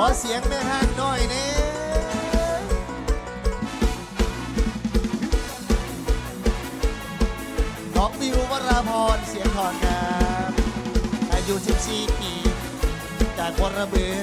อเสียงแม่ห้างหน่อยเนี่ยน้องบิววราพรเสียงถอนครัอายุ 14 ปี จากวรบือ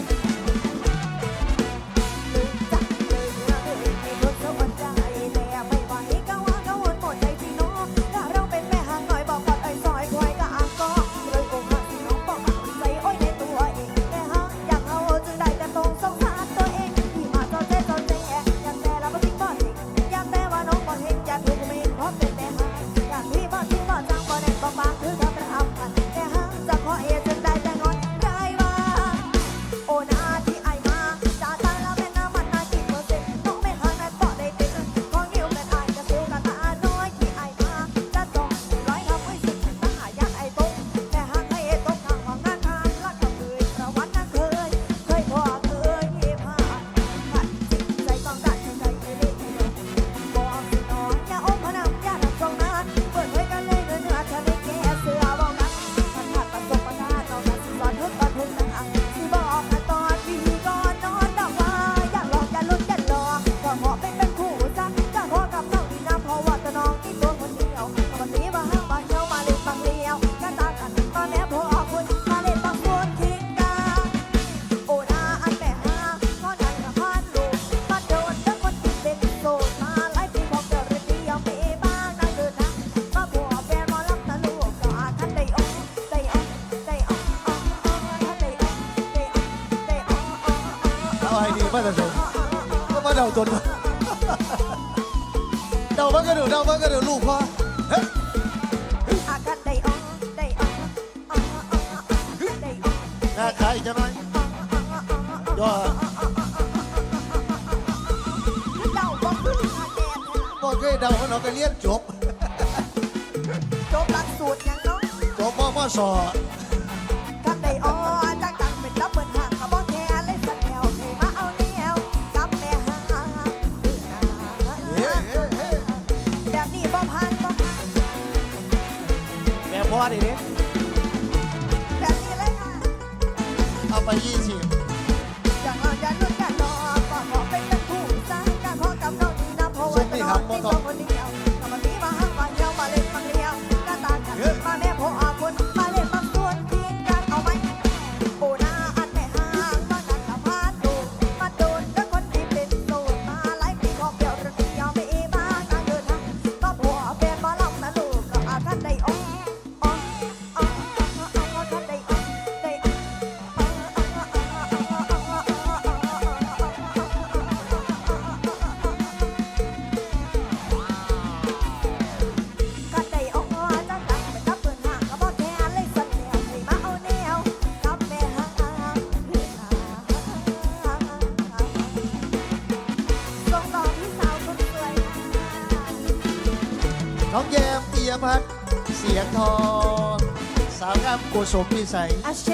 Bora, né? Tá aqui, legal. Rapazinho, ำโกโสพิสัยอาเช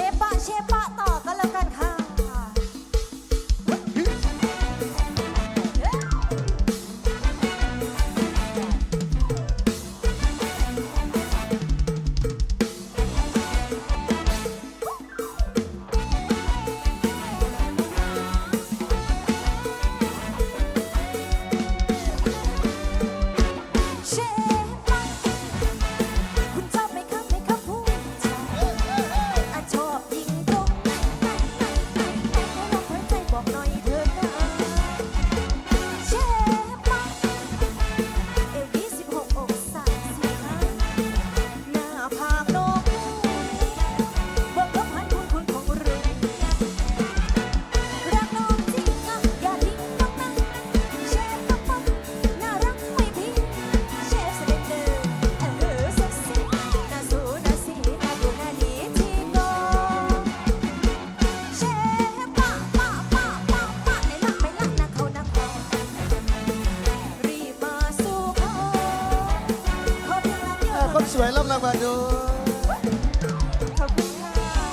วยล่ำลำบากอยู่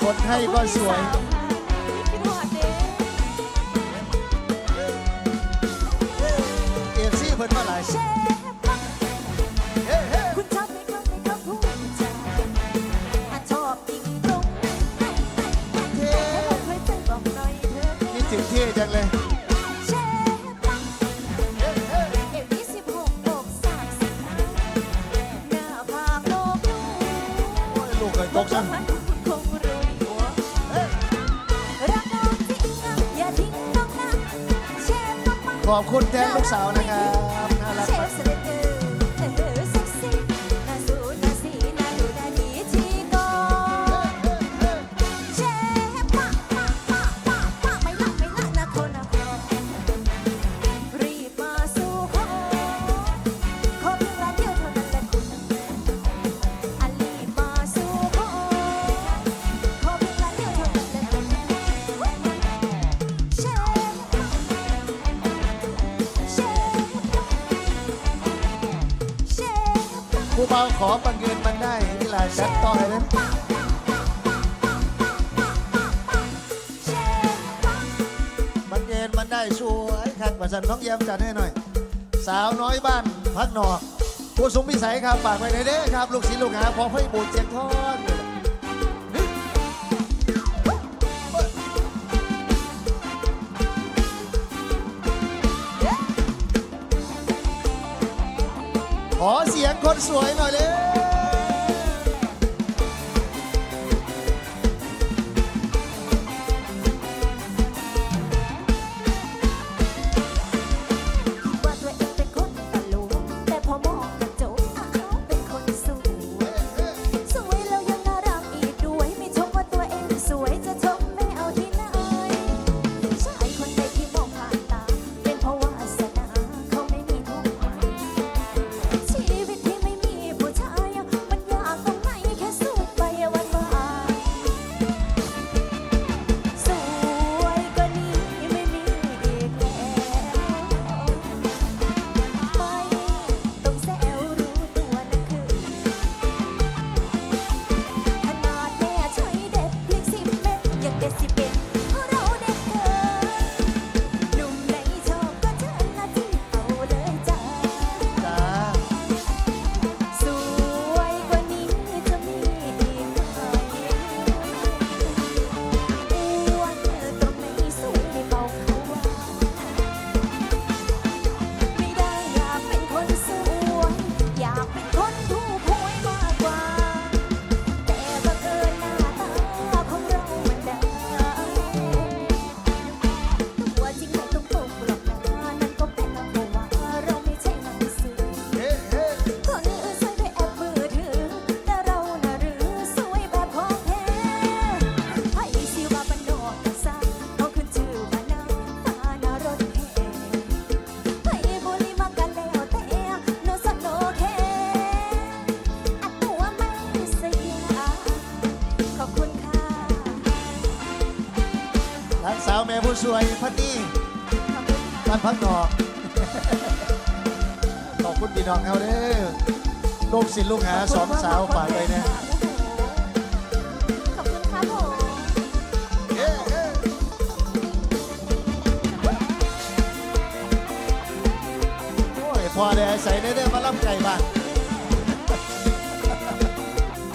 คนให้ก็สวย ขอบคุณแทนลูกสาวนะครับ ขอบังเอิญมันได้นี่แหละจัดต่อยนั้นบังเอิญมันได้ชัวยคักประสันน้องแยมจัดให้หน่อย สาวน้อยบ้านพักหนอกผู้สมพิสัยครับฝากไว้ในเด้ครับ ลูกศิษย์ลูกหาพอให้บุญเจียงทอด คนสวยหน่อยเลย คุณพี่น้องเฮาเด้อลูกศิษย์ลูกหาสองสาวฝากไปนะขอบคุณครัะเอ๊โอ้ยพอได้ใส่ได้ได้มาล่ำไก่บ้าน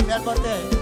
แดนบอเต้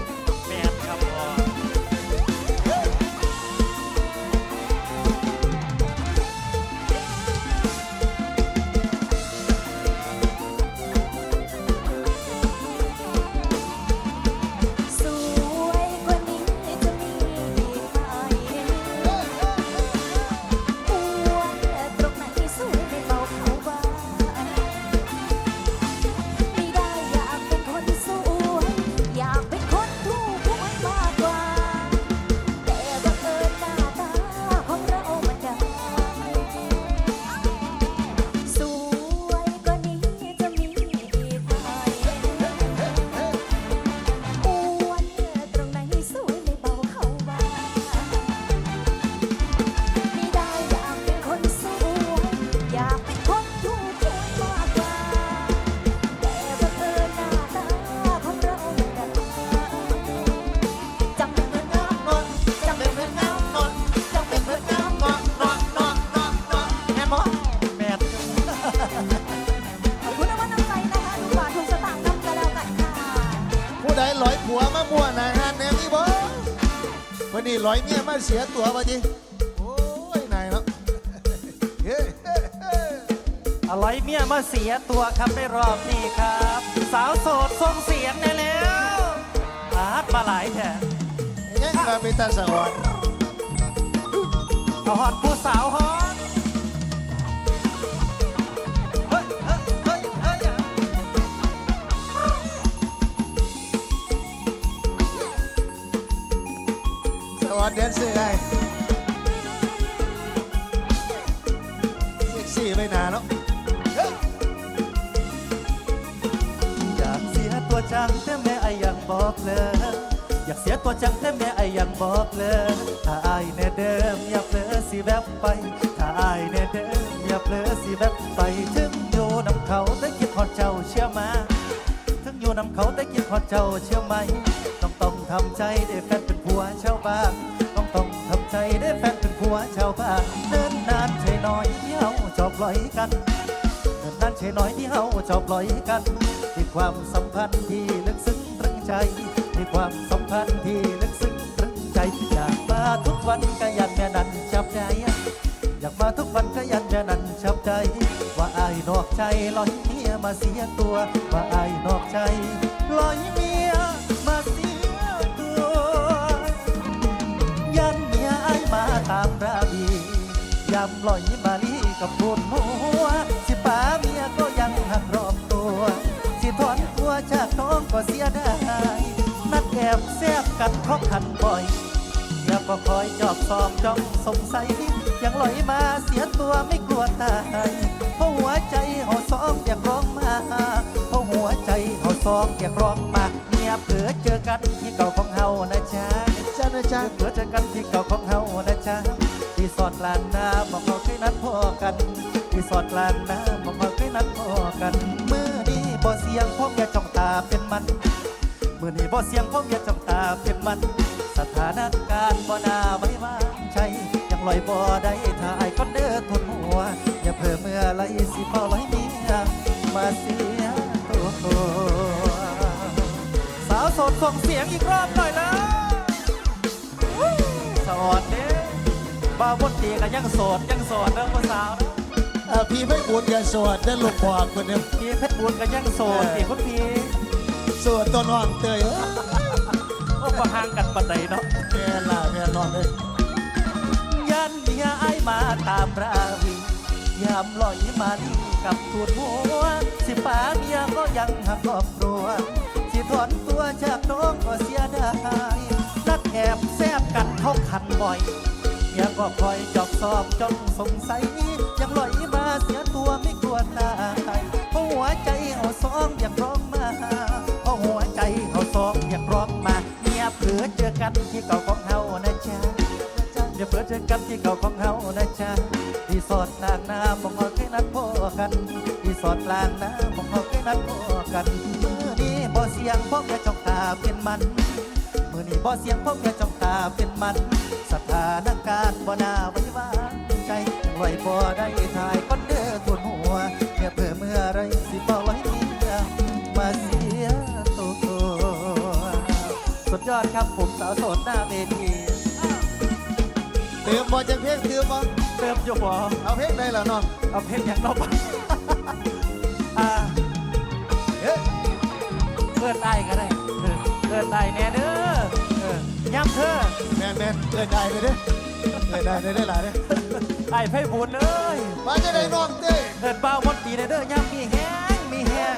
ผัวมาบัวนายหานแนวนี้บ่วันนี้ร้อยเมียมาเสียตัวบ่จีโอ้ยนายเนาะเฮ้ยอะไรเมียมาเสียตัวครับในรอบนี้ครับ สาวโสดทรงเสียงได้แล้วฮาดมาหลายแถมยังก็เป็นตาสะออนเอหอดผู้สาวฮอด แดนเซอร์ได้เซ็กซี่ไม่นานเนาะอยากเสียตัวจังแต่แม่ไอยังบอกเลย อยากเสียตัวจังแต่แม่ไอยังบอกเลยถ้าอายแน่เดิมอย่าเผลอสิแวบไป ถ้าอายแน่เดิมอย่าเผลอสิแวบไปถึงอยู่นำเขาแต่คิดฮอดเจ้าเชื่อมาถึงอยู่นำเขาแต่คิดฮอดเจ้าเชื่อไหมต้องต้องทำใจได้แฟนเป็นผัวชาวบ้าน เป็นผัวชาวบ้านเนิ่นนานใช่น้อยที่เฮาจอบลอยกันเงินนันใช่น้อยที่เฮาชอบลอยกันมีความสัมพันธ์ที่ลึกซึ้งตรึงใจมีความสัมพันธ์ที่ลึกซึ้งตรึงใจอยากมาทุกวันก็ยันแม่นั้นชับใจอยากมาทุกวันก็ยันแม่นั้นชับใจว่าอายนอกใจลอยเมียมาเสียตัวว่าอายนอกใจ ยำลอยมาลีกับปวดหัว สิป้าเมียก็ยังหักรอบตัว สิถอนตัวจากน้องก็เสียดายนัดแอบแซบกันครบขันบ่อยอย่าก็คอยจอบสอบจ้องสงสัยยังลอยมาเสียตัวไม่กลัวตายเพราะหัวใจเขาซ้อมอยากร้องมาเพราะหัวใจเขาซ้อมอยากร้องมาเมียเผื่อเจอกันที่เก่าของเฮานะจ๊ะจ้านะจ๊ะเพื่อเจอกันที่เก่าของเฮานะจ๊ะ ที่สอดลานน้ำมองเราเคยนัดพอกันที่สอดลานน้ำมองเราเคยนัดพอกันเมื่อนี้บ่เสียงพวกอย่าจ้องตาเป็นมันเมื่อนี้บ่เสียงพวกอย่าจ้องตาเป็นมัน สถานการณ์บ่น่าไว้วางใจยังลอยบ่ได้ถ้าไอ้คนเด้อทนหัว อย่าเพิ่มเมื่อไรสิเฝ้าลอยเมียมาเสียตัวสาวโสดส่งเสียงอีกรอบหน่อยนะสอดเด้ บ้าวบนตีก็ยังโสดยังโสดเด้อผู้สาวนะอ่าพี่ไม่บุญกันสวดนั่นลูกบอกคนเดียวพี่เพชรบุญก็ยังโสดตีคุณพี่สวดตัวน้องเตยโอ้มาห่างกันปันใดเนาะ แม่ล่ะแม่นอนเลยยันเมียไอายมาตามราวียามลอยมาลีกับตูดหัว สิป้าเมียก็ยังหักครอบครัว สิถอนตัวจากน้องก็เสียดายนัดแอบแซบกันเขาขันบ่อย ยังก็คอยจอบสอบจนสงสัย ยังลอยมาเสียตัวไม่กลัวตายเพราะหัวใจเขาซอมอยากร้องมาเพราะหัวใจเขาซอมอยากร้องมาเมียเผื่อเจอกันที่เก่าของเฮานะจ๊ะเดี๋ยเผื่อเจอกันที่เก่าของเฮานะจ๊ะที่สอดนางน้ำมองเขาแค่นัดพอกันที่สอดกลางน้ำมองเขาแค่นัดพอกันมือนี้บ่เสียงเพราะแค่จ้องตาเป็นมันมือนี้บ่เสียงพบแค่จ้องตาเป็นมัน สถานการณ์บ่น่าไว้วางใจปล่อยบ่ได้ถ่ายคนเด้อทุนหัวเมื่อเพื่อเมื่อไรสิบ่ไว้เมียมาเสียตัวสุดยอดครับผมสาวโสดหน้าเวทีเติมบอจากเพลงเติมบอเติมอยู่บ่เอาเพลงได้แล้วน้องเอาเพลงอย่างเราบ้างอ่เพื่อนได้ก็ได้เออเพื่อนได้แน่เด้อ ย่ำเธอแมนแมนเอินได้เลยเด้อเอินได้เลยได้หลายเด้อไอ้ไพ่บุญเอ้ยมาจะได้นองเต้ยเกิดบ้ามดปีเด้อย่ำมีแห้งมีแห้ง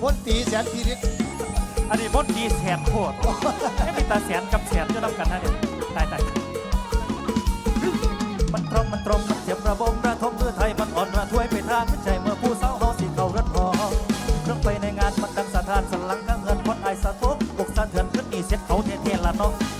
พนตีแสนพีนิดอันนี้มดปีแสนโคตรไม่มีตาแสนกับแสนจะรับกันนะเนี่ยตายตายมันตรงมันตรงมันเจ็บระบมระทมเพื่อไทยมันอ่อนระทวยไปทางใจเมื่อผู้สาวเฮา อนขึ้นนี่เ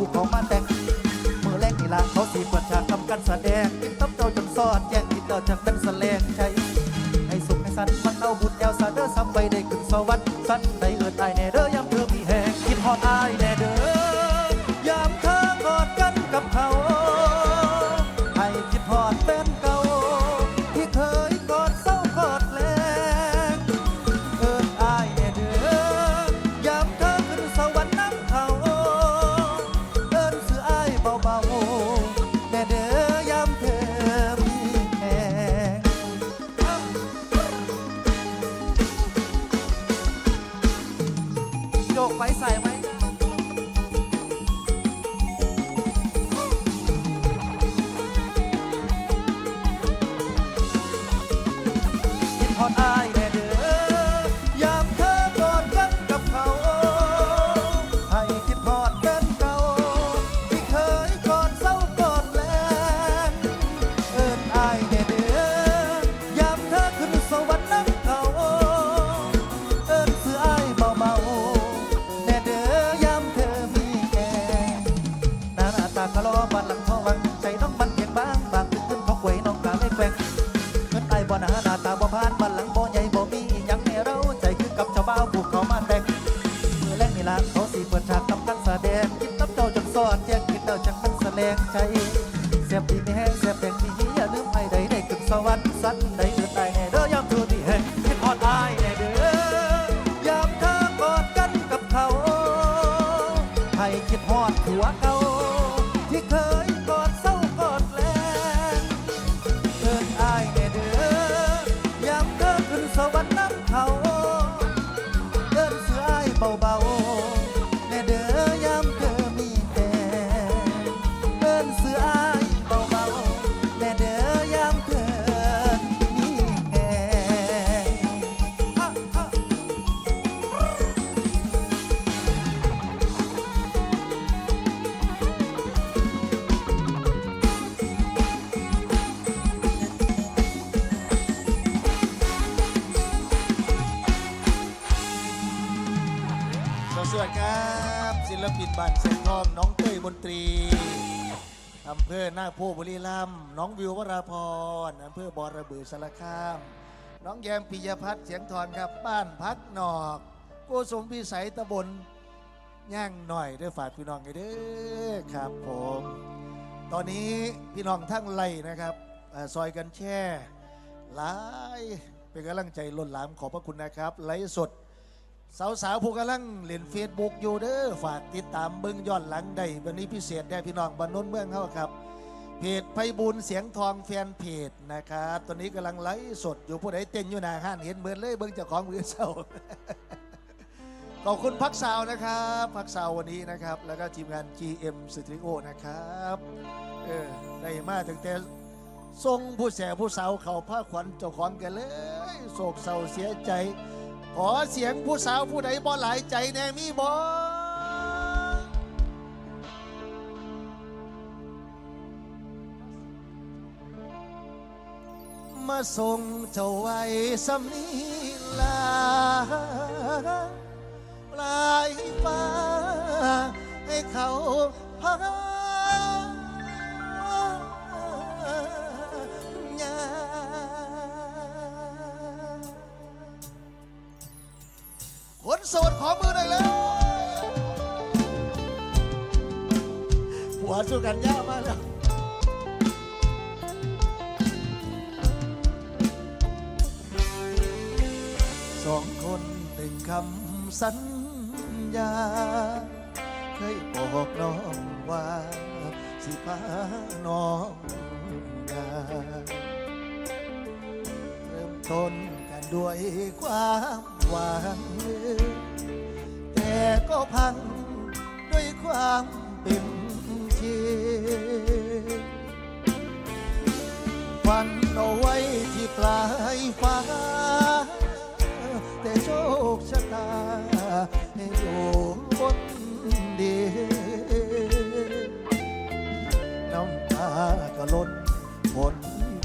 กับเจ้าบ่าวผู้เขามาแต่ ไปใส่ไห มาแต่งมือแรกนี่ละเขาสีเปิดฉากกำกันแสดงกินตับเจ้าจนซ่อนแยกกินเจ้าจังมันแสลงใจ บ้านเสียงทองน้องเต้ยมนตรีอำเภอหน้าโพบุรีรัมย์น้องวิววราพรอำเภอบอระเบือสารคาม น้องแยมปิยพัฒน์เสียงทอนครับ บ้านพักหนอกโกสมพิสัยตำบลย่างหน่อยเด้อฝากพี่น้องกันเด้อครับผม ตอนนี้พี่น้องทั้งไล่นะครับซอยกันแช่หลายเป็นกำลังใจล้นหลามขอบพระคุณนะครับไลฟ์สด สาวๆผู้กำลังเล่นเฟซบุ๊กอยู่เด้อฝากติดตามเบิ้งย้อนหลังได้วันนี้พิเศษได้พี่น้องบรรนนเมืองเขาครับ เพจไพบูลย์เสียงทองแฟนเพจนะครับตอนนี้กำลังไลฟ์สดอยู่ผู้ใดเต้นอยู่หน้าห้านเห็นเหมือนเลยเบิ้งเจ้าของมือเศร้าขอบคุณพักสาวนะครับพักสาววันนี้นะครับ แล้วก็ทีมงาน GM Studio นะครับเออได้มาถึงแต่ทรงผู้แสผู้สาวเขาผ้าขวัญเจ้าของกันเลยโศกเศร้าเสียใจ ขอเสียงผู้สาวผู้ใดบ่หลายใจแน่มีบ่มาส่งเจ้าไว้สำนีลาปลายฟ้า กันยากมากแล้วสองคนหนึ่งคำสัญญา เคยบอกน้องว่า สิพาน้องยาเริ่มต้นกันด้วยความหวังแต่ก็พัง ลายฟ้า แต่โชคชะตาให้อยู่บนดินน้ำตาก็ล้นฝน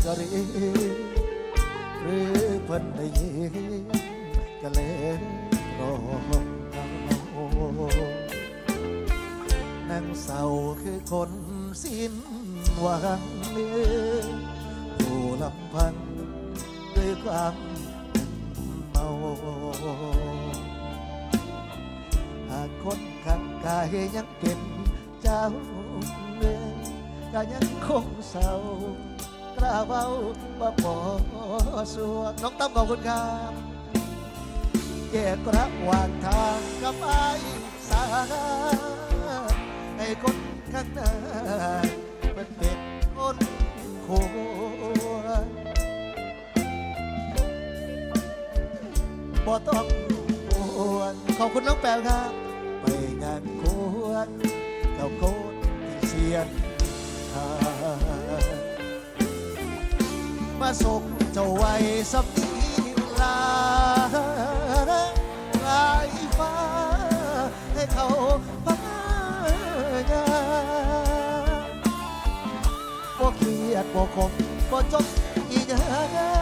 ก็รีหรือเพิ่นได้ยินก็เลยร้องนนั่งเศร้าคือคนสิ้นหวังเลือผู้ลำพัง ด้วยความเมาหากคนข้างกายยังเป็นเจ้าเมืองก็ยังคงเศร้ากล้าเว้าว่าพอสวน้องตั้มขอบคุณครับแยกระหว่างทางกับไอ้สาให้คนข้างหน้าเป็นเป็นคนค บ่ต้องปวดขอบคุณน้องแปวครับ ไปงานควรเก่าโคตรที่เสียนหามาส่งเจ้าไว้สับนีลาลายฟ้า ให้เขาพายาบ่เครียดบ่คมบ่จบอีกอย่าง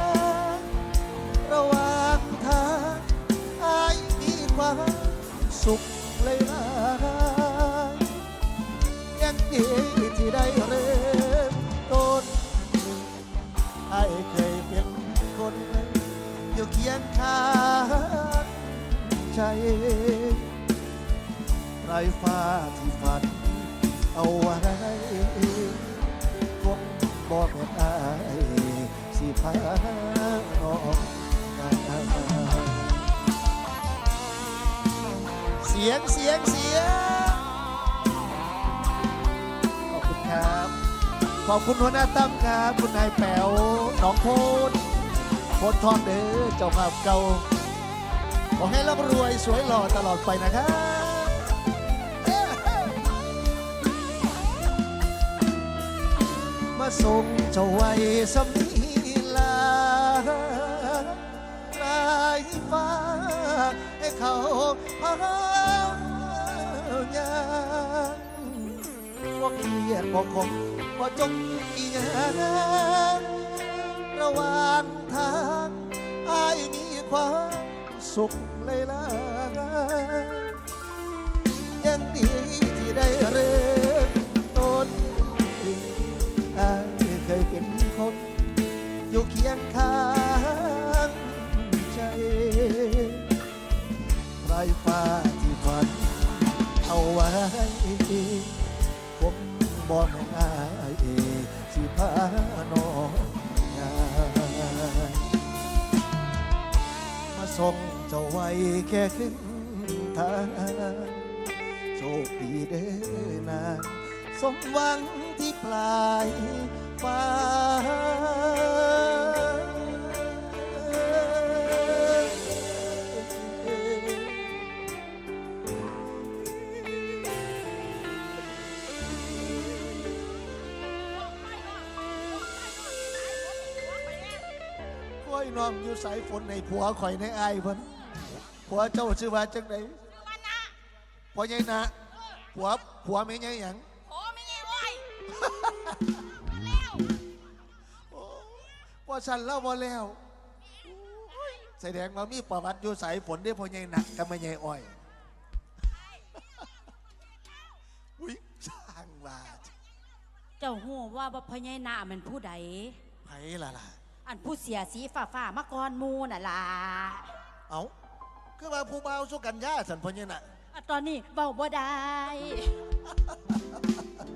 ไรฟ้าที่ฝันเอาไว้คงบอกแม่อายสิพาน้องนเสียงเสียงเสียงขอบคุณครับ ขอบคุณหัวหน้าตั้มครับ คุณนายแป๋วน้องโพนโพนทองเด้อเจ้าภาพเก่า อให้ร่ำรวยสวยหล่อตลอดไปนะครับมาส่งเจ้าไว้สำนีลาลายฟ้าให้เขาพายางว่าเกลียดบอกคงว่าจงอีหยังระหว่างทางอายมีความสุข เลยล่ะ ยน้องอยู่สายฝนในผัวข่อยในอายเพิ่นผัวเจ้าชื่อว่าจังไดผัวใหญ่นะผัวผัวไม่ใหญ่หยังโอ้ไม่ไงวอยว่าฉันเล่าบ่แล้วแสดงว่ามีประวัติอยู่สายฝนได้พ่อใหญ่หนักกับแม่ใหญ่อ้อยอุ้ยสร้างว่าเจ้าหูว่าบ่พ่อใหญ่นามันผู้ใดไผล่ะล่ะ อันผู้เสียสีฝ่าฝ่าๆมาก่อนหมูน่ะล่ะเอาคือว่าผู้บ่าวสุกันยาสันพ่อใหญ่น่ะ อะตอนนี้เบาบ่ได้